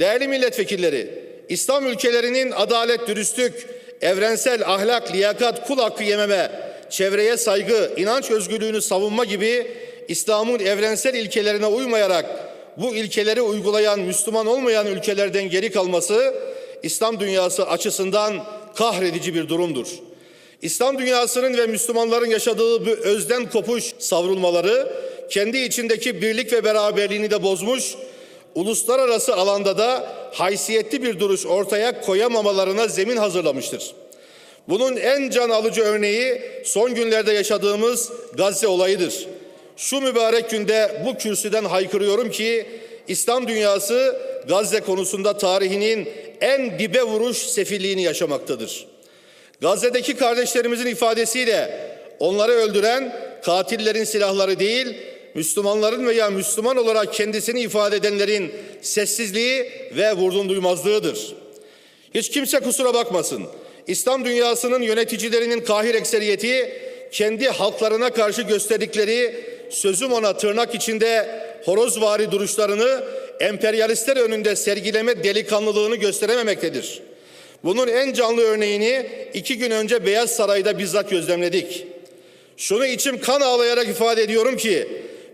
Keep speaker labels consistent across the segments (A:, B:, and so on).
A: Değerli milletvekilleri, İslam ülkelerinin adalet, dürüstlük, evrensel ahlak, liyakat, kul hakkı yememe, çevreye saygı, inanç özgürlüğünü savunma gibi İslam'ın evrensel ilkelerine uymayarak bu ilkeleri uygulayan Müslüman olmayan ülkelerden geri kalması İslam dünyası açısından kahredici bir durumdur. İslam dünyasının ve Müslümanların yaşadığı bu özden kopuş savrulmaları kendi içindeki birlik ve beraberliğini de bozmuş, uluslararası alanda da haysiyetli bir duruş ortaya koyamamalarına zemin hazırlamıştır. Bunun en can alıcı örneği son günlerde yaşadığımız Gazze olayıdır. Şu mübarek günde bu kürsüden haykırıyorum ki İslam dünyası Gazze konusunda tarihinin en dibe vuruş sefilliğini yaşamaktadır. Gazze'deki kardeşlerimizin ifadesiyle onları öldüren katillerin silahları değil, Müslümanların veya Müslüman olarak kendisini ifade edenlerin sessizliği ve vurdum duymazlığıdır. Hiç kimse kusura bakmasın. İslam dünyasının yöneticilerinin kahir ekseriyeti kendi halklarına karşı gösterdikleri sözüm ona tırnak içinde horozvari duruşlarını emperyalistler önünde sergileme delikanlılığını gösterememektedir. Bunun en canlı örneğini iki gün önce Beyaz Saray'da bizzat gözlemledik. Şunu içim kan ağlayarak ifade ediyorum ki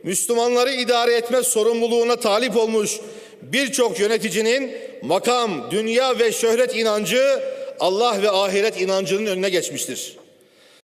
A: Müslümanları idare etme sorumluluğuna talip olmuş birçok yöneticinin makam, dünya ve şöhret inancı Allah ve ahiret inancının önüne geçmiştir.